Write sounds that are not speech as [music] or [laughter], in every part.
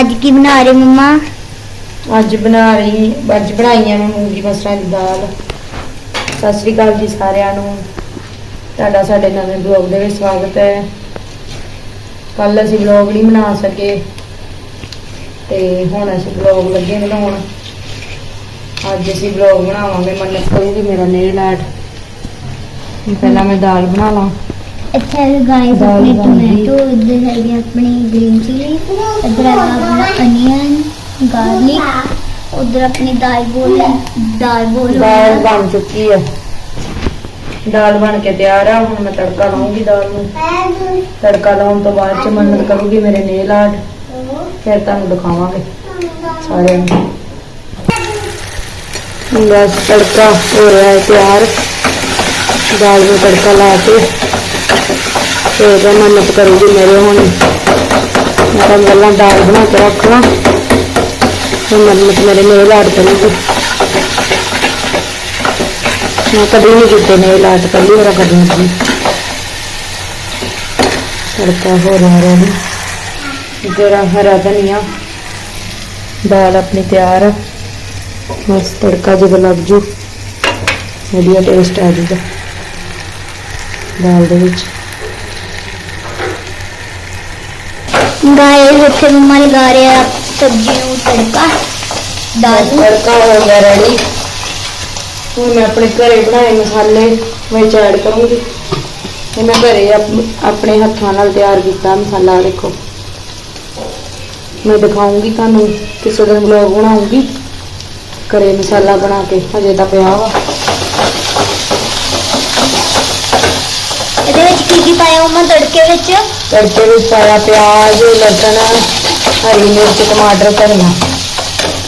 ਅੱਜ ਕੀ ਬਣਾ ਰਹੇ ਮੰਮਾ? ਅੱਜ ਬਣਾ ਰਹੀ, ਅੱਜ ਬਣਾਈ ਹੈ ਮੈਂ ਮੂੰਗੀ ਮਸਰਾਂ ਦੀ ਦਾਲ। ਸਤਿ ਸ੍ਰੀ ਅਕਾਲ ਜੀ ਸਾਰਿਆਂ ਨੂੰ। ਤੁਹਾਡਾ ਸਾਡੇ ਨਵੇਂ ਬਲੌਗ ਦੇ ਵਿੱਚ ਸਵਾਗਤ ਹੈ। ਕੱਲ ਅਸੀਂ ਬਲੌਗ ਨਹੀਂ ਬਣਾ ਸਕੇ। ਤੇ ਹੁਣ ਅਸੀਂ ਬਲੌਗ ਲੱਗੇ ਬਣਾਉਣ। ਅੱਜ ਅਸੀਂ ਬਲੌਗ ਬਣਾਵਾਂਗੇ ਮੰਨਤ ਕਰੂਗੀ ਮੇਰਾ ਨੇਲ ਆਰਟ ਪਹਿਲਾਂ ਮੈਂ ਦਾਲ ਬਣਾ ਲਾਂ। ਅੱਛਾ ਗਾਇਸ ਦਾਲ ਆਪਣੇ। ਟੋਮੈਟੋ ਇੱਧਰ ਹੈਗੀ ਆਪਣੀ ਗ੍ਰੀਨ ਚਿਲੀ ਇੱਧਰ ਹੈਗਾ ਆਪਣਾ ਅਨੀਅਨ ਗਾਰਲਿਕ ਉਧਰ ਆਪਣੀ ਦਾਲ ਬੋਲ ਦਾਲ ਬੋਲ ਦਾਲ ਬਣ ਚੁੱਕੀ ਹੈ। ਦਾਲ ਬਣ ਕੇ ਤਿਆਰ ਆ ਹੁਣ ਮੈਂ ਤੜਕਾ ਲਾਉਂਗੀ ਦਾਲ ਨੂੰ। ਤੜਕਾ ਲਾਉਣ ਤੋਂ ਬਾਅਦ ਚ ਮੰਨਤ ਕਰੂਗੀ ਮੇਰੇ ਨੇਲ ਆਰਟ। ਫਿਰ ਤੁਹਾਨੂੰ ਦਿਖਾਵਾਂਗੇ ਸਾਰਿਆਂ ਨੂੰ। ਬਸ ਤੜਕਾ ਹੋ ਰਿਹਾ ਹੈ ਤਿਆਰ। ਦਾਲ ਨੂੰ ਤੜਕਾ ਲਾ ਕੇ। ਤੇ ਉਹਦਾ ਮੰਨਤ ਕਰੂਗੀ ਮੇਰੇ ਹੁਣ। ਮੈਂ ਤਾਂ ਪਹਿਲਾਂ ਦਾਲ ਬਣਾ ਕੇ ਰੱਖਣਾ ਤੇ ਮੰਨਤ ਮੇਰੇ ਨੇਲ ਆਰਟ ਕਰੂਗੀ ਮੈਂ ਕਦੇ ਨਹੀਂ ਕੀਤੇ ਨੇਲ ਆਰਟ ਕੱਲੀ ਵਾਰ ਕਰਨੀ ਸੀ ਤੜਕਾ ਹੋ ਰਿਹਾ ਹੈ ਜਰਾ ਹਰਾ ਧਨੀਆ, ਦਾਲ ਆਪਣੀ ਤਿਆਰ ਆ। ਬਸ ਤੜਕਾ ਜਦੋਂ ਲੱਗ ਜੂ, ਵਧੀਆ ਟੇਸਟ ਆ ਜੂਗਾ। ਦਾਲ ਦੇ ਵਿੱਚ। ਗਾਇਸ ਇੱਥੇ ਮੰਮਾ ਲਗਾ ਰਹੇ ਸਬਜ਼ੀ ਨੂੰ ਤੜਕਾ ਦਾਲ ਨੂੰ। ਤੜਕਾ ਹੋ ਗਿਆ ਰੈਡੀ ਹੁਣ ਮੈਂ ਆਪਣੇ ਘਰੇ ਬਣਾਏ ਮਸਾਲੇ ਵਿੱਚ ਐਡ ਕਰੂੰਗੀ। ਇਹ ਮੈਂ ਘਰੇ ਆਪ- ਆਪਣੇ ਹੱਥਾਂ ਨਾਲ ਤਿਆਰ ਕੀਤਾ ਮਸਾਲਾ ਦੇਖੋ। ਮੈਂ ਦਿਖਾਉਂਗੀ ਤੁਹਾਨੂੰ ਕਿਸੇ ਦਿਨ ਵਲੌਗ ਬਣਾਉਂਗੀ। ਘਰੇ ਮਸਾਲਾ ਬਣਾ ਕੇ ਹਜੇ ਤਾਂ ਪਿਆ ਵਾ। ਇਹਦੇ ਵਿੱਚ ਕੀ ਕੀ ਪਾਇਆ ਮੰਮਾ ਤੜਕੇ ਵਿੱਚ? ਤੜਕੇ ਵਿੱਚ ਪਾਇਆ ਪਿਆਜ਼ ਲਸਣ ਹਰੀ ਮਿਰਚ ਟਮਾਟਰ ਧਨੀਆ।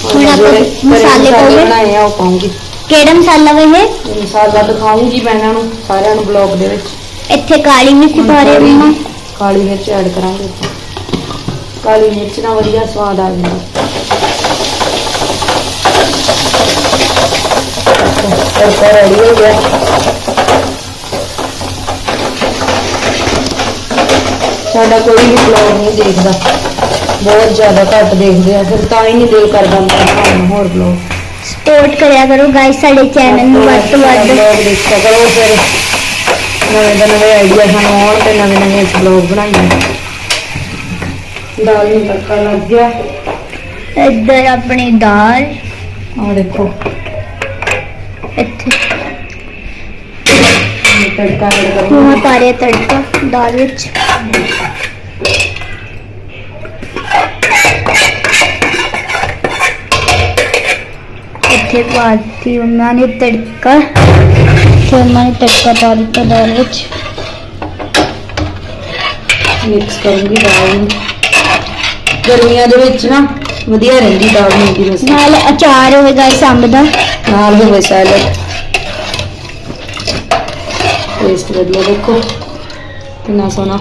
ਹੁਣ ਆਪਾਂ ਮਸਾਲੇ ਪਾਉਣੇ? ਬਣਾਏ ਆ ਉਹ ਪਾਉਂਗੀ। ਕਿਹੜਾ ਮਸਾਲਾ ਵਾ ਇਹ? ਮਸਾਲਾ ਦਿਖਾਉਂਗੀ ਮੈਂ ਇਹਨਾਂ ਨੂੰ ਸਾਰਿਆਂ ਨੂੰ ਬਲੌਗ ਦੇ ਵਿੱਚ। ਇੱਥੇ ਕਾਲੀ ਮਿਰਚ ਪਾ ਰਹੇ ਕਾਲੀ- ਮੰਮਾ। ਕਾਲੀ ਮਿਰਚ ਐਡ ਕਰਾਂਗੇ ਕਾਲੀ ਮਿਰਚ ਨਾਲ ਵਧੀਆ ਸਵਾਦ ਆ ਜਾਂਦਾ। ਤੜਕਾ ਰੈਡੀ ਹੋ ਗਿਆ। ਸਾਡਾ ਕੋਈ ਵੀ ਬਲੌਗ ਨਹੀਂ ਦੇਖਦਾ। ਬਹੁਤ ਜ਼ਿਆਦਾ ਘੱਟ ਦੇਖਦੇ ਆ ਫਿਰ ਤਾਂ ਹੀ ਨਹੀਂ ਦਿਲ ਕਰਦਾ ਮੈਂ ਬਣਾਉਣ ਨੂੰ ਹੋਰ ਬਲੌਗ ਸਪੋਰਟ ਕਰਿਆ ਕਰੋ ਗਾਇਸ ਸਾਡੇ ਚੈਨਲ ਨੂੰ ਵੱਧ ਤੋਂ ਵੱਧ। ਬਲੌਗ ਦੇਖਿਆ ਕਰੋ ਫਿਰ ਨਵੇਂ ਤੋਂ ਨਵੇਂ ਆਈਡੀਆ ਸਾਨੂੰ ਆਉਣ ਤੇ ਨਵੇਂ ਨਵੇਂ ਬਲੌਗ ਬਣਾਈਏ। ਦਾਲ ਨੂੰ ਤੜਕਾ ਲੱਗ ਗਿਆ। ਇੱਧਰ ਆਪਣੀ ਦਾਲ। ਆ ਦੇਖੋ। ਇੱਥੇ। ਤੜਕਾ ਐਡ ਮੰਮਾ ਕਰੂੰਗੀ ਪਾ ਰਹੇ ਆ ਤੜਕਾ ਦਾਲ ਵਿੱਚ। ਇੱਥੇ ਪਾਤੀ ਉਹਨਾਂ ਨੇ ਤੜਕਾ ਤੇ ਉਹਨਾਂ ਨੇ ਤੜਕਾ ਪਾ ਦਿੱਤਾ ਦਾਲ ਵਿੱਚ ਮਿਕਸ ਕਰੂੰਗੀ ਦਾਲ ਨੂੰ ਗਰਮੀਆਂ ਦੇ ਵਿੱਚ ਨਾ ਵਧੀਆ ਰਹਿੰਦੀ ਦਾਲ ਮੂੰਗੀ ਮਸਰੀ ਨਾਲ ਅਚਾਰ ਹੋਵੇਗਾ ਇਸ ਅੰਬ ਦਾ ਨਾਲ ਹੋਵੇ ਸੈਲਡ ਟੇਸਟ ਵਧੀਆ ਦੇਖੋ ਕਿੰਨਾ ਸੋਹਣਾ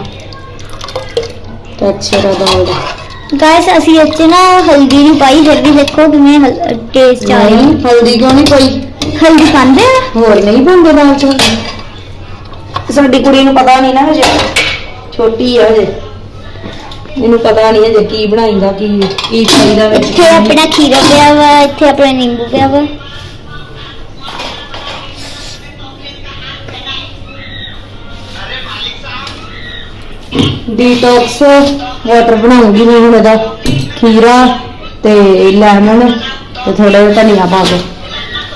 ਟੈਕਸਚਰ ਆ ਦਾਲ ਦਾ ਗਾਇਸ ਅਸੀਂ ਇੱਥੇ ਨਾ ਹਲਦੀ ਨਹੀਂ ਪਾਈ ਫਿਰ ਵੀ ਦੇਖੋ ਕਿਵੇਂ ਟੇਸਟ ਆ ਨਹੀਂ ਰਿਹਾ ਹਲਦੀ ਕਿਉਂ ਨਹੀਂ ਪਈ? ਹਲਦੀ ਪਾਉਂਦੇ ਆ? ਹੋਰ ਨਹੀਂ ਪਾਉਂਦੇ ਦਾਲ ਚ? ਸਾਡੀ ਕੁੜੀ ਨੂੰ ਪਤਾ ਨਹੀਂ ਨਾ ਹਜੇ। ਛੋਟੀ ਹੈ ਹਜੇ। ਇਹਨੂੰ ਪਤਾ ਨਹੀਂ ਹਜੇ ਕੀ ਬਣਾਈਦਾ ਕੀ ਕੀ ਚਾਹੀਦਾ ਵਿੱਚ ਇੱਥੇ ਆਪਣਾ ਖੀਰਾ ਪਿਆ ਵਾ ਇੱਥੇ ਆਪਣਾ ਨਿੰਬੂ ਪਿਆ ਵਾ। ਡੀਟੌਕਸ ਵਾਟਰ ਬਣਾਉਂਗੀ ਮੈਂ ਹੁਣ ਇਹਦਾ ਖੀਰਾ ਤੇ ਲੈਮਨ ਤੇ ਥੋੜਾ ਜਿਹਾ ਧਨੀਆ ਪਾ ਕੇ।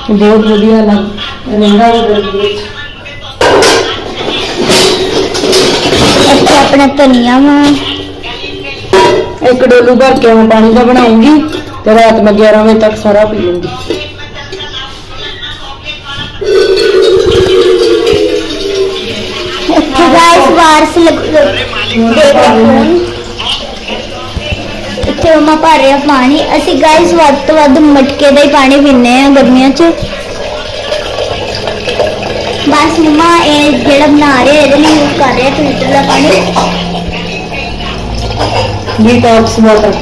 ਬਹੁਤ ਵਧੀਆ ਲੱਗ ਰਹਿੰਦਾ ਉਹਦੇ ਇੱਥੇ ਆਪਣਾ ਧਨੀਆ ਵਾ। ਇੱਕ ਡੋਲੂ ਭਰ ਕੇ ਮੈਂ ਪਾਣੀ ਦਾ ਬਣਾਉਂਗੀ ਤੇ ਰਾਤ ਮੈਂ 11 ਵਜੇ ਤੱਕ ਸਾਰਾ ਪੀ ਲੂੰਗੀ। ਵਾਰਸ ਲੱਗ ਦੇਖ ਫੋਨ। ਇੱਥੇ ਮਮਾ ਭਰ ਰਿਹਾ ਪਾਣੀ। ਅਸੀਂ ਗਾਇਸ ਵੱਧ ਤੋਂ ਵੱਧ ਮਟਕੇ ਦਾ ਹੀ ਪਾਣੀ ਪੀਂਦੇ ਆ ਗਰਮੀਆਂ 'ਚ। ਬਸ ਮਮਾ ਇਹ ਜਿਹੜਾ ਬਣਾ ਰਹੇ ਇਹਦੇ ਲਈ ਯੂਜ਼ ਕਰ ਰਹੇ ਫਿਲਟਰ ਦਾ ਪਾਣੀ। ਡੀਟੌਕਸ ਵਾਟਰ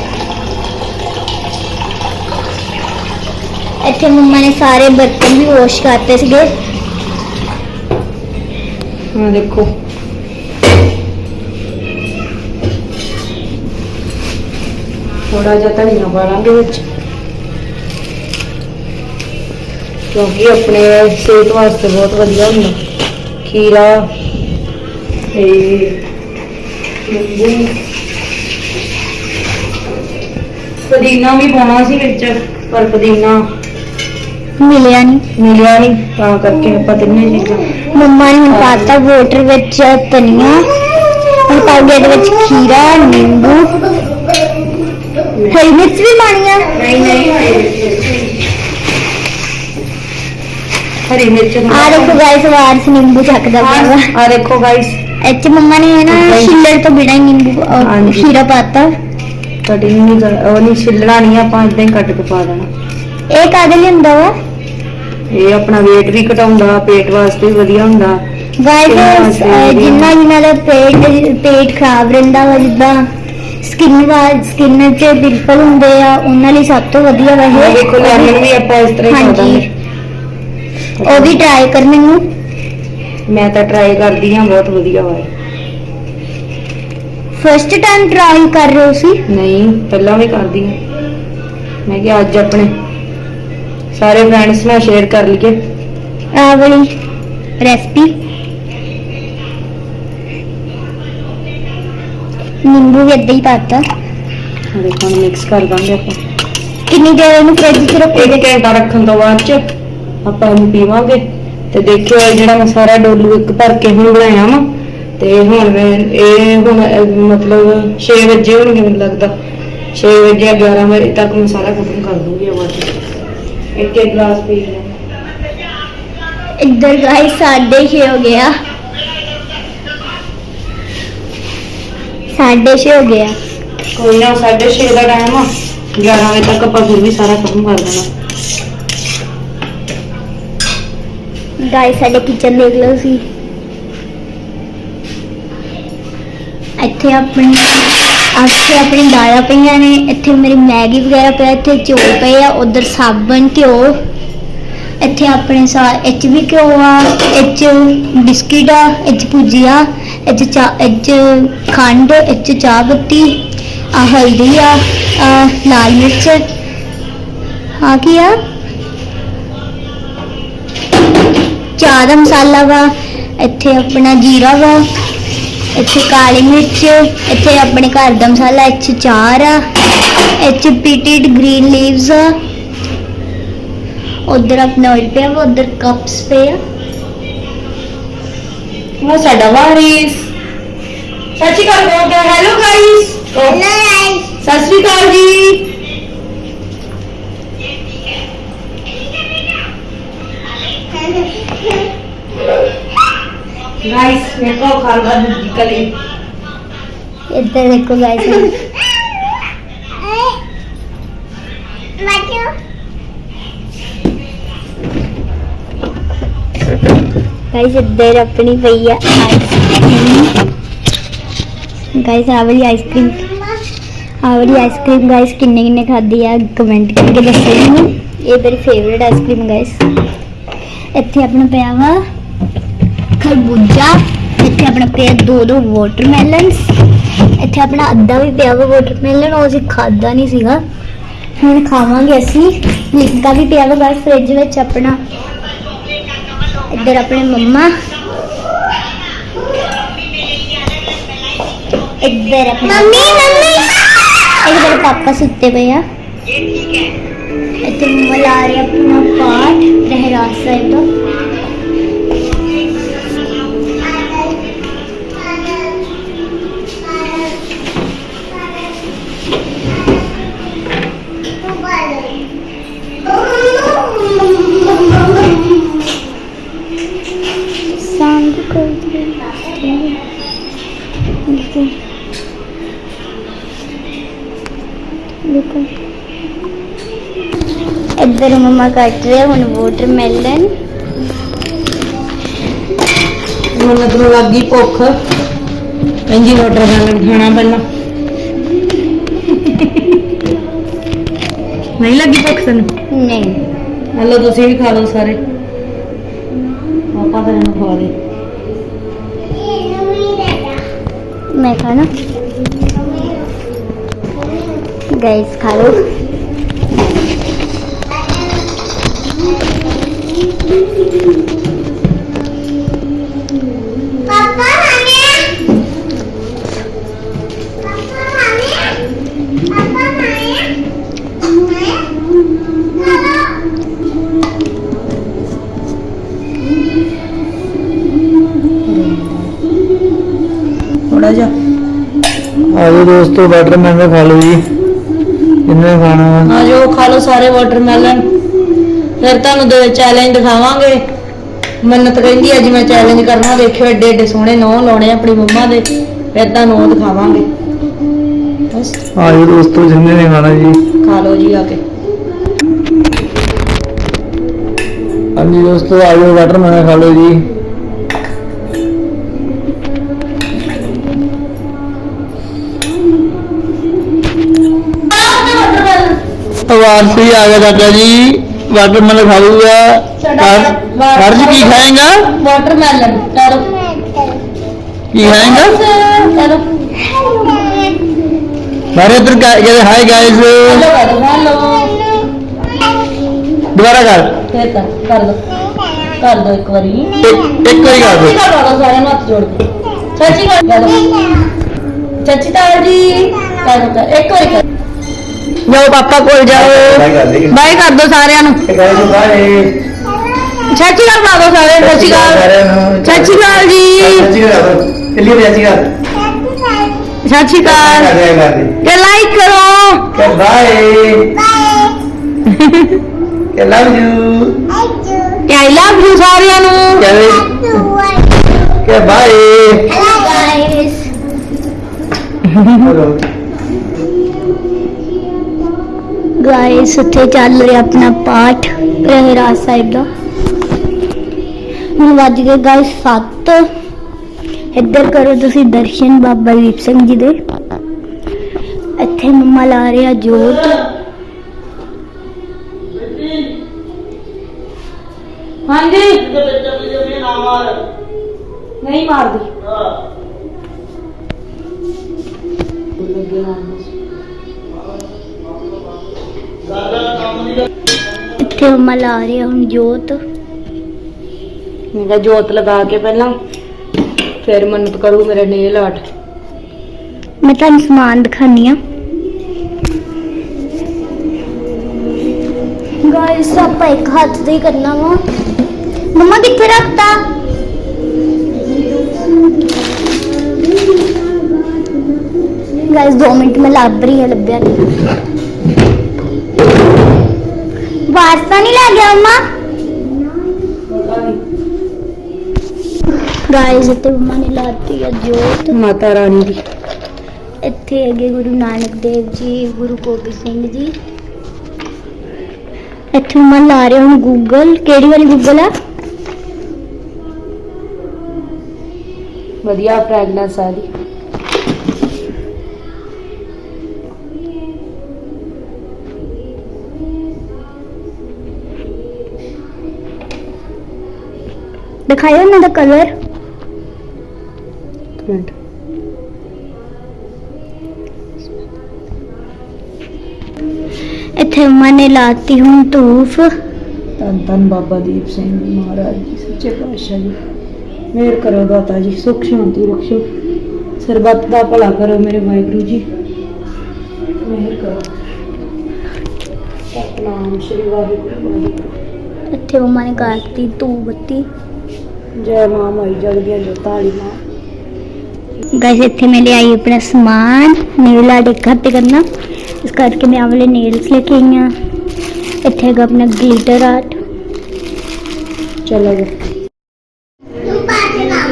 ਇੱਥੇ ਮੰਮਾ ਨੇ ਸਾਰੇ ਬਰਤਨ ਵੀ ਵਾਸ਼ ਕਰਤੇ ਸੀਗੇ। ਹਾਂ ਦੇਖੋ। ਥੋੜਾ ਜਿਹਾ ਧਨੀਆ ਪਾ ਲਾਂਗੇ ਵਿੱਚ। ਕਿਉਂਕਿ ਆਪਣੇ ਸਿਹਤ ਵਾਸਤੇ ਬਹੁਤ ਵਧੀਆ ਹੁੰਦਾ। ਖੀਰਾ ਤੇ ਨਿੰਬੂ। ਪੁਦੀਨਾ ਵੀ ਪਾਉਣਾ ਸੀ ਵਿੱਚ ਪਰ ਪੁਦੀਨਾ ਮਿਲਿਆ ਨਹੀਂ ਮਿਲਿਆ ਨਹੀਂ ਤਾਂ ਕਰਕੇ ਆਪਾਂ ਤਿੰਨੇ ਚੀਜ਼ਾਂ ਮੰਮਾ ਨੇ ਹੁਣ ਪਾਤਾ ਵਾਟਰ ਵਿੱਚ ਧਨੀਆ ਹੁਣ ਪਾਉਂਗੇ ਇਹਦੇ ਵਿੱਚ ਖੀਰਾ ਨਿੰਬੂ ਹਰੀ ਮਿਰਚ ਵੀ ਪਾਣੀ ਆ? ਨਹੀਂ ਨਹੀਂ ਹਰੀ ਮਿਰਚ ਆ ਦੇਖੋ ਗਾਇਸ ਵਾਰਸ ਨਿੰਬੂ ਚੱਕਦਾ ਪਿਆ ਵਾ। ਆ ਦੇਖੋ ਗਾਇਸ ਇੱਥੇ ਮੰਮਾ ਨੇ ਨਾ Okay. ਛਿੱਲੜ ਤੋਂ ਬਿਨਾਂ ਹੀ ਨਿੰਬੂ ਅਹ, ਹਾਂਜੀ। ਖੀਰਾ ਪਾਤਾ। ਕਟਿੰਗ ਨਹੀਂ ਕਰ ਉਹ ਨਹੀਂ ਛਿੱਲਣਾ ਨਹੀਂ ਆਪਾਂ ਇਦਾਂ ਹੀ ਕੱਟ ਕੇ ਪਾ ਦੇਣਾ। ਇਹ ਕਾਦੇ ਲਈ ਹੁੰਦਾ ਵਾ? ਇਹ ਆਪਣਾ weight ਵੀ ਘਟਾਉਂਦਾ ਪੇਟ ਵਾਸਤੇ ਵੀ ਵਧੀਆ ਹੁੰਦਾ। ਗਾਇਸ ਕਿੰਨਾ ਜਿੰਨਾ ਜਿੰਨਾ ਦਾ ਪੇਟ ਪੇਟ ਖਰਾਬ ਰਹਿੰਦਾ ਵਾ ਜਿੱਦਾਂ ਸਕਿਨ ਵਾ ਸਕਿਨ 'ਚ ਪਿੰਪਲ ਹੁੰਦੇ ਆ ਉਹਨਾਂ ਲਈ ਸਭ ਤੋਂ ਵਧੀਆ ਵਾ ਇਹ ਦੇਖੋ ਲੈਮਨ ਵੀ ਆਪਾਂ ਇਸ ਤਰ੍ਹਾਂ ਹੀ ਹਾਂਜੀ। ਖਾਵਾਂਗੇ ਉਹ ਵੀ ਟਰਾਈ ਕਰ ਮੈਨੂੰ। ਮੈਂ ਤਾਂ ਟਰਾਈ ਕਰਦੀ ਹਾਂ ਬਹੁਤ ਵਧੀਆ ਵਾ ਇਹ। ਫਸਟ ਟਾਈਮ ਟਰਾਈ ਕਰ ਰਹੇ ਹੋ ਸੀ ਨਹੀਂ ਪਹਿਲਾਂ ਵੀ ਕਰਦੀ ਹਾਂ। ਮੈਂ ਕਿਹਾ ਅੱਜ ਆਪਣੇ ਸਾਰੇ ਫਰੈਂਡਸ ਨਾਲ ਸ਼ੇਅਰ ਕਰ ਲਈਏ। ਆਹ ਵਾਲੀ ਰੈਸਪੀ ਨਿੰਬੂ ਵੀ ਏਦਾਂ ਹੀ ਪਾਤਾ ਦੇਖੋ ਹੁਣ ਮਿਕਸ ਕਰ ਦਾਂਗੇ ਆਪਾਂ। ਕਿੰਨੀ ਦੇਰ ਇਹਨੂੰ ਫ੍ਰਿਜ 'ਚ ਰੱਖੋਗੇ? ਇੱਕ ਘੰਟਾ ਰੱਖਣ ਤੋਂ ਬਾਅਦ ਚ ਆਪਾਂ ਇਹਨੂੰ ਪੀਵਾਂਗੇ। ਤੇ ਦੇਖਿਓ ਇਹ ਜਿਹੜਾ ਮੈਂ ਸਾਰਾ ਡੋਲੂ ਇੱਕ ਭਰ ਕੇ ਹੁਣ ਬਣਾਇਆ ਵਾ ਤੇ ਹੁਣ ਮੈਂ ਇਹ ਹੁਣ ਮਤਲਬ 6 ਵਜੇ ਹੋਣਗੇ ਮੈਨੂੰ ਲੱਗਦਾ। 6 ਵਜੇ ਜਾਂ 11 ਵਜੇ ਤੱਕ ਮੈਂ ਸਾਰਾ ਖਤਮ ਕਰ ਦੂੰਗੀ ਆਵਾਜ਼ ਇੱਕ ਇੱਕ ਗਲਾਸ ਪੀ ਲਿਆ ਇੱਧਰ ਗਾਇਸ ਸਾਢੇ ਛੇ ਹੋ ਗਿਆ ਸਾਢੇ ਛੇ ਹੋ ਗਿਆ ਕੋਈ ਨਾ 6:30 ਦਾ ਟਾਈਮ ਆ। 11 ਵਜੇ ਤੱਕ ਆਪਾਂ ਫਿਰ ਵੀ ਸਾਰਾ ਖਤਮ ਕਰ ਦੇਣਾ। ਗਾਇਸ ਸਾਡੇ ਕਿਚਨ ਦੇਖ ਲਓ ਸੀ ਇੱਥੇ ਆਪਣੀ ਇੱਥੇ ਆਪਣੀ ਦਾਲਾਂ ਪਈਆਂ ਨੇ। ਇੱਥੇ ਮੇਰੀ ਮੈਗੀ ਵਗੈਰਾ ਪਿਆ ਇੱਥੇ ਚੌਲ ਪਏ ਆ। ਉਧਰ ਸਾਬਣ ਘਿਓ। ਇੱਥੇ ਆਪਣੇ ਸਾ ਇਹ 'ਚ ਵੀ ਘਿਓ ਆ ਇਹ 'ਚ ਬਿਸਕਿਟ ਆ ਇਹ 'ਚ ਭੁਜੀਆ ਇਹ 'ਚ ਚਾ ਇਹ ਖੰਡ ਇਹ 'ਚ ਚਾਹ ਪੱਤੀ ਆ ਹਲਦੀ ਆ ਆ ਲਾਲ ਮਿਰਚ। ਆ ਕੀ ਆ? ਚਾਹ ਦਾ ਮਸਾਲਾ ਵਾ, ਇੱਥੇ ਆਪਣਾ ਜੀਰਾ ਵਾ, ਇੱਥੇ ਕਾਲੀ ਮਿਰਚ, ਇੱਥੇ ਆਪਣੇ ਘਰ ਦਾ ਮਸਾਲਾ ਇੱਥੇ ਚਾਰ ਆ ਇੱਥੇ ਪੀਟੀਡ ਗ੍ਰੀਨ ਲੀਵਸ ਆ। ਉਧਰ ਆਪਣਾ oil ਪਿਆ ਵਾ ਉਧਰ ਕੱਪਸ ਪਏ ਆ। ਉਹ ਸਾਡਾ ਵਾਰਿਸ। ਸੱਚੀ ਗੱਲ ਬੋਲਦੇ ਹੈਲੋ ਗਾਇਸ ਸਤਿ ਸ਼੍ਰੀ ਅਕਾਲ ਜੀ। ਗਾਇਸ ਵੇਖੋ ਖਾਲਦਾ ਦੂਜੀ ਕਲੀ। ਇੱਧਰ ਦੇਖੋ ਗਾਇਸ ਗਾਇਸ ਇੱਧਰ ਆਪਣੀ ਪਈ ਆ ਆਈਸਕ੍ਰੀਮ ਗਾਇਸ ਆ ਵਾਲੀ ਆਈਸਕ੍ਰੀਮ ਆ ਵਾਲੀ ਆਈਸਕ੍ਰੀਮ ਗਾਇਸ ਕਿੰਨੇ ਕਿੰਨੇ ਖਾਦੀ ਆ ਕਮੈਂਟ ਕਰਕੇ ਦੱਸੋ ਮੈਨੂੰ। ਇਹ ਮੇਰੀ ਫੇਵਰਿਟ ਆਈਸਕ੍ਰੀਮ ਗਾਇਸ ਇੱਥੇ ਆਪਣਾ ਪਿਆ ਵਾ ਖਰਬੂਜਾ, ਇੱਥੇ ਆਪਣਾ ਪਿਆ ਦੋ ਦੋ ਵਾਟਰਮੈਲਨਸ ਇੱਥੇ ਆਪਣਾ ਅੱਧਾ ਵੀ ਪਿਆ ਵਾ ਵਾਟਰਮੈਲਨ ਉਹ ਅਸੀਂ ਖਾਦਾ ਨਹੀਂ ਸੀਗਾ। ਹੁਣ ਖਾਵਾਂਗੇ ਅਸੀਂ। ਲਿਕਾ ਵੀ ਪਿਆ ਵਾ ਬਸ ਫ੍ਰਿਜ ਵਿੱਚ ਆਪਣਾ। ਆਪਣੇ ਮੰਮਾ। ਇੱਧਰ ਆਪਣੇ ਇੱਧਰ ਪਾਪਾ ਸੁੱਤੇ ਪਏ ਆ। ਰਹੀ ਆਪਣਾ ਪਾਠ ਰਹਿਰਾਸ ਮਮਾ ਕੱਟ ਰਹੇ ਆ ਹੁਣ ਵਾਟਰਮੈਲਨ ਮੈਨੂੰ ਤਾਂ ਲੱਗ ਗਈ ਭੁੱਖ ਇੰਜੀ ਵਾਟਰਮੈਲਨ ਖਾਣਾ ਪਹਿਲਾਂ ਨਹੀਂ ਲੱਗੀ ਭੁੱਖ ਤੈਨੂੰ ਨਹੀਂ ਹਲੋ ਤੁਸੀਂ ਵੀ ਖਾ ਲਓ ਸਾਰੇ ਪਾਪਾ ਤੈਨੂੰ ਖਵਾ ਦੇ ਮੈਂ ਖਾਣਾ गाइस खा लो ਆਜੋ ਦੋਸਤੋ ਵਾਟਰਮੈਲਨ ਖਾ ਲਓ ਜੀ। ਕਿੰਨੇ ਖਾਣਾ ਵਾ? ਆ ਜਾਓ ਖਾ ਲਓ ਸਾਰੇ ਵਾਟਰਮੈਲਨ ਫਿਰ ਤੁਹਾਨੂੰ ਦੋ ਚੈਲੰਜ ਦਿਖਾਵਾਂਗੇ। ਮੰਨਤ ਕਹਿੰਦੀ ਅੱਜ ਮੈਂ ਚੈਲੰਜ ਕਰਨਾ। ਦੇਖਿਓ ਏਡੇ ਏਡੇ ਸੋਹਣੇ ਨੌ ਲਾਉਣੇ ਆਪਣੀ ਮੰਮਾ ਦੇ। ਫਿਰ ਤੁਹਾਨੂੰ ਉਹ ਦਿਖਾਵਾਂਗੇ। ਬਸ। ਆਜੋ ਦੋਸਤੋ ਜਿੰਨੇ ਨੇ ਖਾਣਾ ਜੀ। ਖਾ ਲਓ ਜੀ ਆ ਕੇ। ਹਾਂਜੀ ਦੋਸਤੋ ਆਜੋ ਵਾਟਰਮੈਲਨ ਖਾ ਲਓ ਜੀ। ਵਾਰਸੀ ਆ ਗਿਆ ਚਾਚਾ ਜੀ ਵਾਟਰਮੈਲਨ ਖਾ ਲੂਗਾ ਹਰ ਜੀ ਕੀ ਖਾਏਗਾ ਵਾਟਰਮੈਲਨ ਕਰੋ ਕੀ ਖਾਏਗਾ ਕਰੋ ਸਾਰੇ ਇੱਧਰ ਕਹਿੰਦੇ ਹਾਈ ਗਾਇਸ ਹੈਲੋ ਹੈਲੋ ਦੁਬਾਰਾ ਕਰ ਫਿਰ ਕਰ ਕਰ ਦੋ ਕਰ ਦੋ ਇੱਕ ਵਾਰੀ ਇੱਕ ਇੱਕ ਵਾਰੀ ਕਰ ਚਾਚੀ ਦਿਓ ਕਰ ਦੋ ਸਾਰਿਆਂ ਨੂੰ ਜਾਓ ਪਾਪਾ ਕੋਲ Bye ਕਰ ਜਾਓ ਲਈ। ਬਾਏ ਕਰ ਦਿਓ ਸਾਰਿਆਂ ਨੂੰ। ਗਾਇਸ ਬਾਏ ਸਤਿ ਸ਼੍ਰੀ। ਅਕਾਲ ਬੁਲਾ ਦਿਓ ਸਾਰਿਆਂ ਨੂੰ ਸਤਿ ਸ਼੍ਰੀ ਅਕਾਲ। ਸਤਿ ਸ਼੍ਰੀ ਅਕਾਲ ਜੀ। ਸੱਚੀ ਗੱਲ ਚੱਲੀ ਰਿਹਾ ਸੀ ਗੱਲ ਸਤਿ ਸ਼੍ਰੀ ਅਕਾਲ। ਕਰ ਰਿਹਾ ਗੱਲ ਤੇ ਲਾਈਕ ਕਰੋ। ਕਿ ਬਾਏ। ਕਿ ਲਵ ਯੂ ਤੇ ਆਈ ਲਵ ਯੂ ਸਾਰਿਆਂ ਨੂੰ। ਕਿ ਕਿ ਬਾਏ। Bye guys. ਬੋਲੋ [laughs] ਗਾਇਸ ਉੱਥੇ ਚੱਲ ਰਿਹਾ ਆਪਣਾ ਪਾਠ ਰਹਿਰਾਜ ਸਾਹਿਬ ਦਾ। ਹੁਣ ਵੱਜ ਗਏ ਗਾਇਸ 7 ਇੱਧਰ ਕਰੋ ਤੁਸੀਂ ਦਰਸ਼ਨ ਬਾਬਾ ਦੀਪ ਸਿੰਘ ਜੀ ਦੇ। ਇੱਥੇ ਮੰਮਾ ਲਾ ਰਿਹਾ ਜੋਤ। ਹਾਂਜੀ। ਨਹੀਂ ਮਾਰਦੀ। ਇੱਥੇ ਮੰਮਾ ਲਾ ਰਿਹਾ ਹੁਣ ਜੋਤ। ਮੈਂ ਕਿਹਾ ਜੋਤ ਲਗਾ ਕੇ ਪਹਿਲਾਂ ਫਿਰ ਮੰਨਤ ਕਰੂ ਮੇਰੇ ਨੇਲ ਆਰਟ। ਮੈਂ ਤੁਹਾਨੂੰ ਸਮਾਨ ਦਿਖਾਨੀ ਆ ਗਾਇਸ ਆਪਾਂ ਇੱਕ ਹੱਥ ਦੇ ਕਰਨਾ ਵਾ। ਮੰਮਾ ਕਿੱਥੇ ਰੱਖਤਾ? ਗਾਇਸ 2 ਮਿੰਟ ਮੈਂ ਲੱਭ ਰਹੀ ਹਾਂ ਲੱਭਿਆ ਨਹੀਂ। ਵਾਸਤਾ ਨਹੀਂ ਲੱਗ ਗਿਆ ਮੰਮਾ। ਗਾਇਸ ਤੇ ਮੰਮਾ ਨੇ ਲਾਤੀ ਆ ਜੋਤ। ਮਾਤਾ ਰਾਣੀ ਦੀ। ਇੱਥੇ ਹੈਗੇ ਗੁਰੂ ਨਾਨਕ ਦੇਵ ਜੀ ਗੁਰੂ ਗੋਬਿੰਦ ਸਿੰਘ ਜੀ। ਇੱਥੇ ਮਨ ਲਾ ਰਹੇ ਹੁਣ ਗੂਗਲ ਕਿਹੜੀ ਵਾਲੀ ਗੂਗਲ ਆ? ਵਧੀਆ ਫ੍ਰੈਗਨੈਂਸ ਆ ਦੀ ਦਿਖਾਇਓ ਇਹਨਾਂ ਦਾ ਕਲਰ ਮਿੰਟ ਇੱਥੇ ਮਨ ਨੇ ਲਾਤੀ ਹੁਣ ਧੂਫ। ਧੰਨ ਧੰਨ ਬਾਬਾ ਦੀਪ ਸਿੰਘ ਮਹਾਰਾਜ ਜੀ ਸੱਚੇ ਪਾਤਸ਼ਾਹ ਜੀ। ਮਿਹਰ ਕਰੋ ਦਾਤਾ ਜੀ ਸੁਖ ਸ਼ਾਂਤੀ ਬਖਸ਼ੋ। ਸਰਬੱਤ ਦਾ ਭਲਾ ਕਰੋ ਮੇਰੇ ਵਾਹਿਗੁਰੂ ਜੀ। ਮਿਹਰ ਕਰੋ। ਸਤਨਾਮ ਸ਼੍ਰੀ ਵਾਹਿਗੁਰੂ ਵਾਹਿਗੁਰੂ ਇੱਥੇ ਮੰਮਾ ਨੇ ਕਰਤੀ ਧੂਪ ਬੱਤੀ। ਜੈ ਮਾਂ ਮਾਈ ਜਗਦੀਆਂ ਜੋਤਾਂ ਵਾਲੀ ਮਾਂ। ਇੱਥੇ ਮੈਂ ਲਿਆਈ ਆਪਣਾ ਸਮਾਨ ਨੇਲ ਆਰਟ ਇੱਕ ਹੱਥ ਤੇ ਕਰਨਾ। ਇਸ ਕਰਕੇ ਮੈਂ ਆਹ ਵਾਲੇ ਨੇਲਸ ਲੈ ਕੇ ਆਈ ਹਾਂ। ਇੱਥੇ ਹੈਗਾ ਆਪਣਾ ਗਲਿਟਰ ਆਰਟ। ਚਲੋ ਜੀ।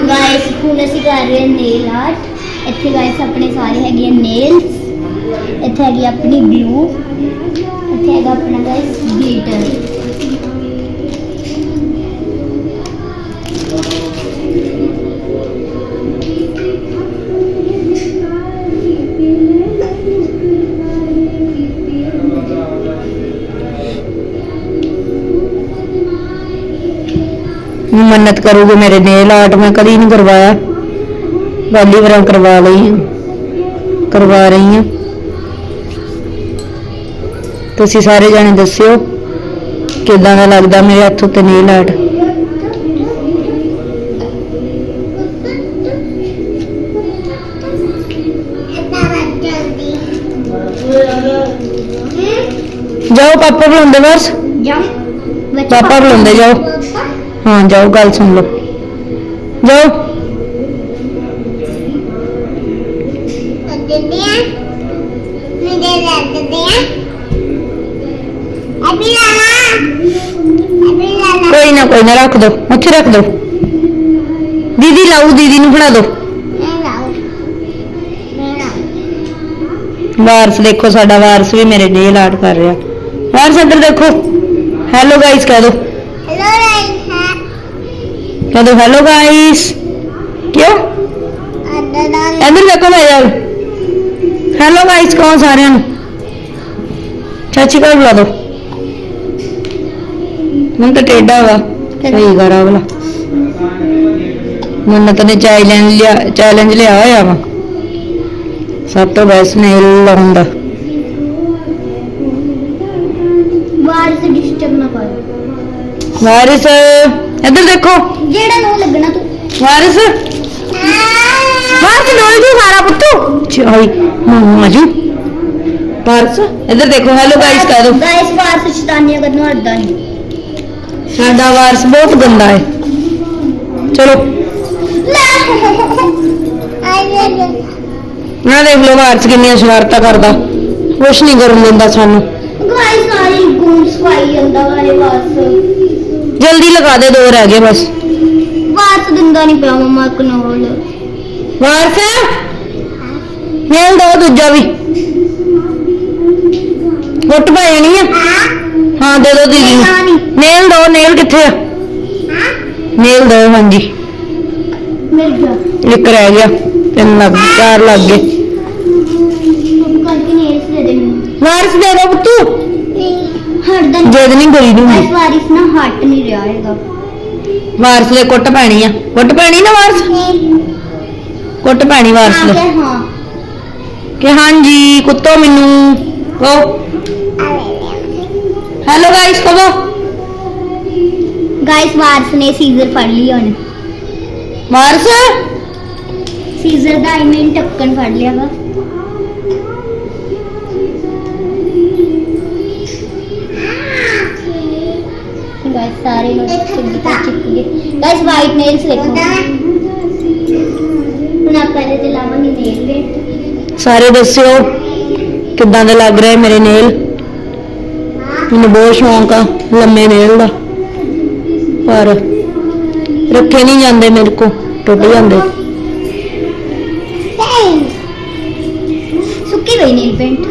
ਗਾਇਸ ਹੁਣ ਅਸੀਂ ਕਰ ਰਹੇ ਹਾਂ ਨੇਲ ਆਰਟ। ਇੱਥੇ ਗਾਇਸ ਆਪਣੇ ਸਾਰੇ ਹੈਗੇ ਆ ਨੇਲਸ। ਇੱਥੇ ਹੈਗੀ ਆਪਣੀ ਗਲੂ ਇੱਥੇ ਹੈਗਾ ਆਪਣਾ ਗਾਇਸ ਗਲਿਟਰ ਮੰਨਤ ਕਰੋਗੇ ਮੇਰੇ ਨੇਲ ਆਰਟ ਮੈਂ ਕਦੀ ਨਹੀਂ ਕਰਵਾਇਆ। ਪਹਿਲੀ ਵਾਰ ਕਰਵਾ ਲਈ ਕਰਵਾ ਰਹੀ ਹਾਂ ਤੁਸੀਂ ਸਾਰੇ ਜਾਣੇ ਦੱਸਿਓ ਕਿਦਾਂ ਦਾ ਲੱਗਦਾ ਮੇਰੇ ਹੱਥ ਉੱਤੇ ਨੇਲ ਆਰਟ? ਜਾਓ ਪਾਪਾ ਬੁਲਾਉਂਦੇ ਬਸ ਜਾਓ। ਪਾਪਾ ਬੁਲਾਉਂਦੇ ਜਾਓ। ਹਾਂ ਜਾਓ ਗੱਲ ਸੁਣ ਲਓ। ਜਾਓ। ਦਿੰਦੇ ਆ। ਮੁੰਡੇ ਲੱਗਦੇ ਆ। ਅਭੀ ਲਾਲਾ। ਅਭੀ ਲਾਲਾ। ਕੋਈ ਨਾ ਕੋਈ ਨਾ ਰੱਖ ਦੋ। ਉੱਥੇ ਰੱਖ ਦੋ। ਦੀਦੀ ਲਾਊ ਦੀਦੀ ਨੂੰ ਫੜਾ ਦੋ। ਵਾਰਸ ਦੇਖੋ ਸਾਡਾ ਵਾਰਸ ਵੀ ਮੇਰੇ ਨੇਲ ਆਰਟ ਕਰ ਰਿਹਾ। ਵਾਰਸ ਇੱਧਰ ਦੇਖੋ। ਹੈਲੋ ਗਾਇਸ ਕਹਿ ਦੋ। ਕਿਉਂ ਅੱਡਾ ਦਾ ਇੱਧਰ ਦੇਖੋ ਮੇਰੇ ਵੱਲ ਹੈਲੋ ਗਾਇਸ ਕਹੋ ਸਾਰਿਆਂ ਨੂੰ ਚਾਚੀ ਕੋਲ ਬੁਲਾ ਦੋ ਮੈਂ ਤਾਂ ਟੇਡਾ ਵਾ ਸਹੀ ਕਰਾ ਬਲਾ ਮੰਨਤ ਨੇ ਚੈਲੰਜ ਲਿਆ ਚੈਲੰਜ ਲਿਆ ਹੋਇਆ ਵਾ ਸਭ ਤੋਂ ਬੈਸਟ ਨੇਲ ਲਾਉਣ ਦਾ ਬਾਹਰ ਸੇ ਡਿਸਟਰਬ ਨਾ ਕਰ ਵਾਰਿਸ ਇੱਧਰ ਦੇਖੋ। ਜਿਹੜਾ ਨੂੰ ਲੱਗਣਾ ਤੂੰ। ਵਾਰਿਸ। ਵਾਰਿਸ ਡੋਲ ਜੂ ਸਾਰਾ ਪੁੱਤੂ। ਚਾਈ ਮਾਜੂ ਵਾਰਿਸ ਇੱਧਰ ਦੇਖੋ ਹੈਲੋ ਗਾਇਸ ਕਹਿ ਦੋ। ਗਾਇਸ ਬਾਹਰ ਸੇ ਸ਼ੈਤਾਨੀਆਂ ਕਰਨੋਂ ਹਟਦਾ ਨਹੀਂ ਸਾਡਾ ਵਾਰਸ ਬਹੁਤ ਗੰਦਾ ਹੈ। ਚਲੋ। ਨਾ ਦੇਖ ਲਓ ਵਾਰਸ ਕਿੰਨੀਆਂ ਸ਼ਰਾਰਤਾਂ ਕਰਦਾ। ਕੁਛ ਨਹੀਂ ਕਰਨ ਦਿੰਦਾ ਸਾਨੂੰ। ਗਾਇਸ ਸਾਰੀ ਗੂੰਜ ਸਵਾਈ ਜਾਂਦਾ ਵਾਲੇ ਬਸ ਜਲਦੀ ਲਗਾ ਦੇ ਦੋ ਰਹਿ ਗਏ ਬਸ। ਬਾਸ ਦਿੰਦਾ ਨਹੀਂ ਪਿਆ ਮਮਾ ਕਨੋਲ ਵਾਰਸ? ਨੇਲ ਦੋ ਦੂਜਾ ਵੀ। ਗੁੱਟ ਪੈ ਜਾਣੀ ਆ। ਹਾਂ ਦੇ ਦੋ ਦੀਦੀ ਨੂੰ। ਨੇਲ ਦੋ ਨੇਲ ਕਿੱਥੇ ਆ? ਨੇਲ ਦੋ ਹਾਂਜੀ। ਮਿਲ ਗਿਆ। ਇੱਕ ਰਹਿ ਗਿਆ ਤਿੰਨ ਲੱਗ ਚਾਰ ਲੱਗ ਗਏ। ਵਾਰਸ ਦੇ ਦੋ ਪੁੱਤੂ। ਹਟਦਾ ਨਹੀਂ ਜਦ ਨਹੀਂ ਗਈ ਇਸ ਨਹੀਂ ਵਾਰਿਸ ਨਾ ਹਟ ਨਹੀਂ ਰਿਹਾ ਹੈਗਾ। ਵਾਰਸ ਦੇ ਕੁੱਟ ਪੈਣੀ ਆ। ਕੁੱਟ ਪੈਣੀ ਨਾ ਵਾਰਸ? ਕੁੱਟ ਪੈਣੀ ਵਾਰਸ ਦੇ ਕਿ ਹਾਂ। ਕਿ ਹਾਂਜੀ ਕੁੱਤੋ ਮੈਨੂੰ। ਕਹੋ। ਹੈਲੋ ਗਾਇਸ ਕਹੋ। ਗਾਇਸ ਵਾਰਿਸ ਨੇ ਸੀਜ਼ਰ ਫੜ ਲਈ ਹੁਣ ਵਾਰਸ? ਸੀਜ਼ਰ ਦਾ ਮੀਨ ਟੱਕਣ ਫੜ ਲਿਆ ਸਾਰੇ ਲੋਕ ਚੰਗੀ ਤਰ੍ਹਾਂ ਚਿਪਕ ਗਏ ਗਾਇਸ ਵਾਈਟ ਨੇਲਸ ਦੇਖੋ। ਹੁਣ ਆਪਾਂ ਇਹਦੇ ਤੇ ਲਾਵਾਂਗੇ ਨੇਲ ਪੇਂਟ ਸਾਰੇ ਦੱਸਿਓ ਕਿੱਦਾਂ ਦੇ ਲੱਗ ਰਹੇ ਮੇਰੇ ਨੇਲ ਮੈਨੂੰ ਬਹੁਤ ਸ਼ੌਂਕ ਆ ਲੰਮੇ ਨੇਲ ਦਾ। ਪਰ ਰੱਖੇ ਨਹੀਂ ਜਾਂਦੇ ਮੇਰੇ ਕੋ ਟੁੱਟ ਜਾਂਦੇ। ਸੁੱਕੀ ਗਈ ਨੇਲ ਪੇਂਟ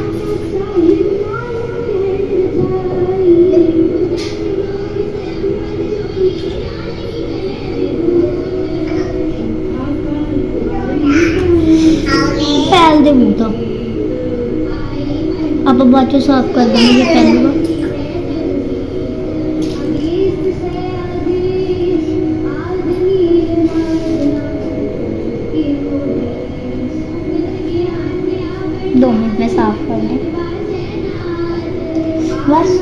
दो मिनट में साफ कर लें बस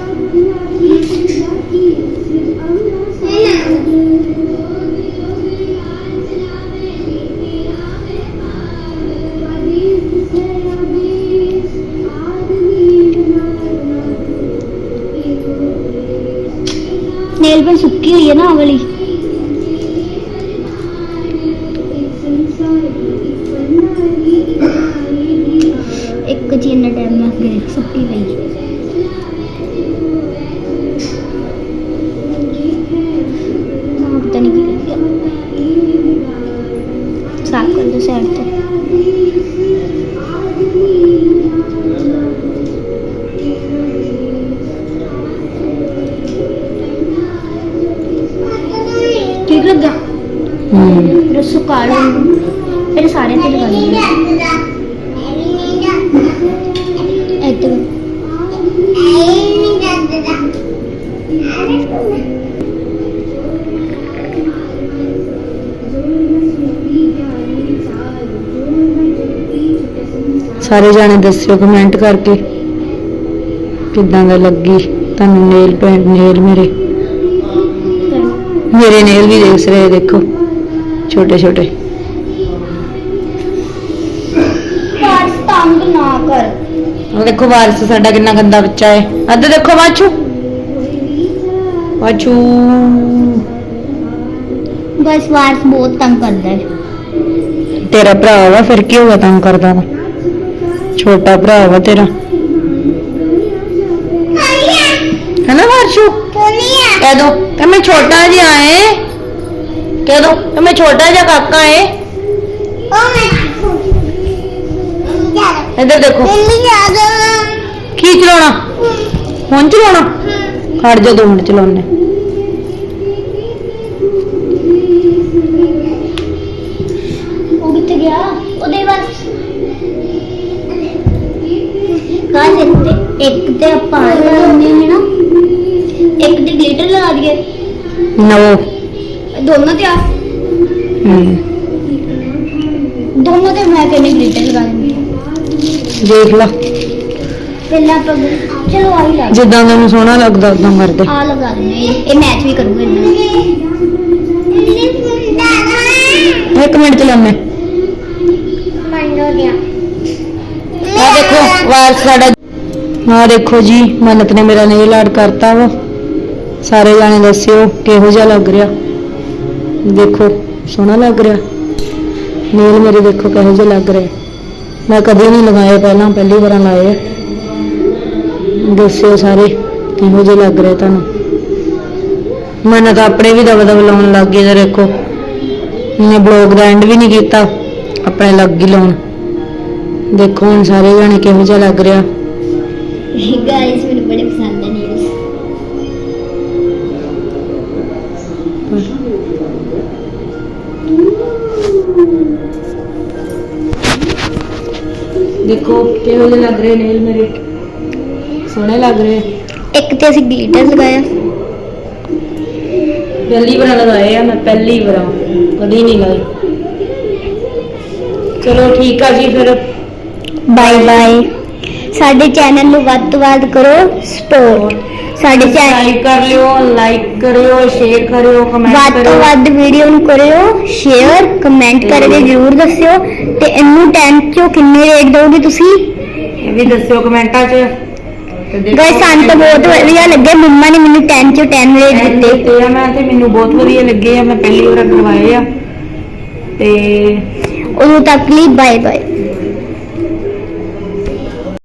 नेल पेंट सूखी हुई है ना वो वाली ਸਾਫ਼ ਕਰ ਦੋ ਸਾਈਡ ਤੋਂ ਠੀਕ ਲੱਗਾ ਹੂੰ ਫਿਰ ਸੁਕਾ ਲਓ ਫਿਰ ਸਾਰੇ ਤੇ ਲਗਾ ਲਓ ਸਾਰੇ ਜਾਣੇ ਦੱਸਿਓ ਕਮੈਂਟ ਕਰਕੇ ਕਿੱਦਾਂ ਦਾ ਲੱਗੀ ਤੁਹਾਨੂੰ ਨੇਲ ਪੈਂਟ ਨੇਲ ਮੇਰੇ? ਮੇਰੇ ਨੇਲ ਵੀ ਦੇਖ ਰਹੇ ਦੇਖੋ ਛੋਟੇ ਛੋਟੇ। ਪਾਸ ਤੰਗ ਨਾ ਕਰ। ਉਹ ਦੇਖੋ ਵਾਰਿਸ ਸਾਡਾ ਕਿੰਨਾ ਗੰਦਾ ਬੱਚਾ ਹੈ। ਅੱਧ ਦੇਖੋ ਬਾਚੂ ਬਾਚੂ ਗਾਇਸ ਵਾਰਸ ਬਹੁਤ ਤੰਗ ਕਰਦਾ ਹੈ। ਤੇਰਾ ਭਰਾ ਵਾ ਫਿਰ ਕੀ ਹੋਗਾ ਤੰਗ ਕਰਦਾ ਵਾ? ਛੋਟਾ ਭਰਾ ਵਾ ਤੇਰਾ ਹੈ ਨਾ ਵਾਰਸ਼ੂ ਦੁਨੀਆ ਕਹਿ ਦੋ ਕਿ ਮੈਂ ਛੋਟਾ ਜਿਹਾ ਹੈ ਕਹਿ ਦੋ ਕਿ ਮੈਂ ਛੋਟਾ ਜਿਹਾ ਕਾਕਾ ਹੈ ਉਹ ਮੈਂ ਯਾਰ ਇੱਧਰ ਦੇਖੋ ਦਿੱਲੀ ਜਾ ਦੋ ਕੀ ਚਲਾਉਣਾ ਫੋਨ ਇੱਕ ਤੇ ਆਪਾਂ ਆਹ ਲਗਾਉਂਦੇ ਹਾਂ ਨਾ ਇੱਕ ਤੇ ਗਲਿਟਰ ਲਗਾ ਦਈਏ। ਨਵੋ ਦੋਨੋਂ ਤੇ ਆ। ਹੂੰ। ਦੋਨੋਂ ਤੇ ਮੈਂ ਕਹਿੰਦੀ ਗਲਿਟਰ ਲਗਾ ਦਿੰਦੀ ਹਾਂ। ਦੇਖ ਲਾ। ਪਹਿਲਾਂ ਆਪਾਂ ਚਲੋ ਆਹੀ ਲਾ ਜਿੱਦਾਂ ਤੈਨੂੰ ਸੋਹਣਾ ਲੱਗਦਾ ਉਦਾਂ ਕਰਦੇ ਆ ਲਗਾ ਦਿੰਦੇ ਹਾਂ। ਇਹ- ਮੈਚ ਵੀ ਕਰੂਗਾ ਇਹਨਾਂ ਨਾ ਇੱਕ ਮਿੰਟ ਚਲਾਉਣੇ ਮੰਨੋ ਦਿਆ ਆ ਦੇਖੋ ਵਾਰ ਸਾਡਾ ਹਾਂ, ਦੇਖੋ ਜੀ, ਮੰਨਤ ਨੇ ਮੇਰਾ ਨੇਲ ਆਰਟ ਕਰਤਾ ਵਾ। ਸਾਰੇ ਜਾਣੇ ਦੱਸਿਓ, ਕਿਹੋ ਜਿਹਾ ਲੱਗ ਰਿਹਾ? ਦੇਖੋ, ਸੋਹਣਾ ਲੱਗ ਰਿਹਾ। ਨੇਲ ਮੇਰੇ ਦੇਖੋ ਕਿਹੋ ਜਿਹਾ ਲੱਗ ਰਿਹਾ। ਮੈਂ ਕਦੇ ਨਹੀਂ ਲਗਾਏ ਪਹਿਲਾਂ, ਪਹਿਲੀ ਵਾਰ ਲਾਏ ਦੱਸਿਓ ਸਾਰੇ, ਕਿਹੋ ਜਿਹੇ ਲੱਗ ਰਹੇ ਤੁਹਾਨੂੰ? ਮਨ ਆਪਣੇ ਵੀ ਦਬ ਦਬ ਲਾਉਣ ਲੱਗ ਗਈ ਤੇ ਦੇਖੋ। ਇਹਨੇ ਬਲੌਗ ਦਾ ਐਂਡ ਵੀ ਨਹੀਂ ਕੀਤਾ, ਆਪਣੇ ਲੱਗ ਗਈ ਲਾਉਣ। ਦੇਖੋ ਹੁਣ ਸਾਰੇ ਜਾਣੇ ਕਿਹੋ ਜਿਹਾ ਲੱਗ ਰਿਹਾ। ਗਾਇਸ ਮੈਨੂੰ ਬੜੇ ਪਸੰਦ ਹੈ ਨੀਲਸ ਦੇਖੋ ਕਿਹੋ ਜਿਹੇ ਲੱਗ ਰਹੇ ਨੇਲ ਮੇਰੇ? ਸੋਹਣੇ ਲੱਗ ਰਹੇ। ਇੱਕ ਤੇ ਅਸੀਂ ਗਲਿਟਰ ਲਗਾਇਆ। ਪਹਿਲੀ ਵਾਰ ਲਗਾਏ ਆ ਮੈਂ ਪਹਿਲੀ ਵਾਰ ਕਦੀ ਨਹੀਂ ਲਾਏ ਚਲੋ ਠੀਕ ਆ ਜੀ ਫਿਰ। ਬਾਏ ਬਾਏ ਸਾਡੇ ਚੈਨਲ ਨੂੰ ਵੱਧ ਤੋਂ ਵੱਧ ਕਰੋ ਸਪੋਰਟ ਸਾਡੇ ਚੈਨਲ ਲਾਈਕ ਕਰ ਲਿਓ ਲਾਈਕ ਕਰਿਓ ਸ਼ੇਅਰ ਕਰਿਓ ਕਮੈਂਟ ਵੱਧ ਤੋਂ ਕਰਿਓ। ਵੱਧ ਵੀਡੀਓ ਨੂੰ ਕਰਿਓ ਸ਼ੇਅਰ ਕਮੈਂਟ ਕਰਕੇ ਜਰੂਰ ਦੱਸਿਓ। ਤੇ ਇਹਨੂੰ 10 ਚੋਂ ਕਿੰਨੇ ਰੇਟ ਦੋਗੇ ਤੁਸੀਂ? ਇਹ ਵੀ ਦੱਸਿਓ ਕਮੈਂਟਾਂ 'ਚ। ਤੇ ਦੇਖੋ ਗਾਇਸ ਸਾਨੂੰ ਤਾਂ ਬਹੁਤ ਵਧੀਆ ਲੱਗੇ। ਮੰਮਾ ਨੇ ਮੈਨੂੰ 10 ਚੋਂ 10 ਰੇਟ ਦਿੱਤੇ। ਦਿੱਤੇ ਆ ਮੈਂ ਤੇ ਮੈਨੂੰ ਬਹੁਤ ਵਧੀਆ ਲੱਗੇ ਆ। ਮੈਂ ਪਹਿਲੀ ਵਾਰ ਕਰਵਾਏ ਆ। ਤੇ ਉਦੋਂ ਤੱਕ ਲਈ ਬਾਏ ਬਾਏ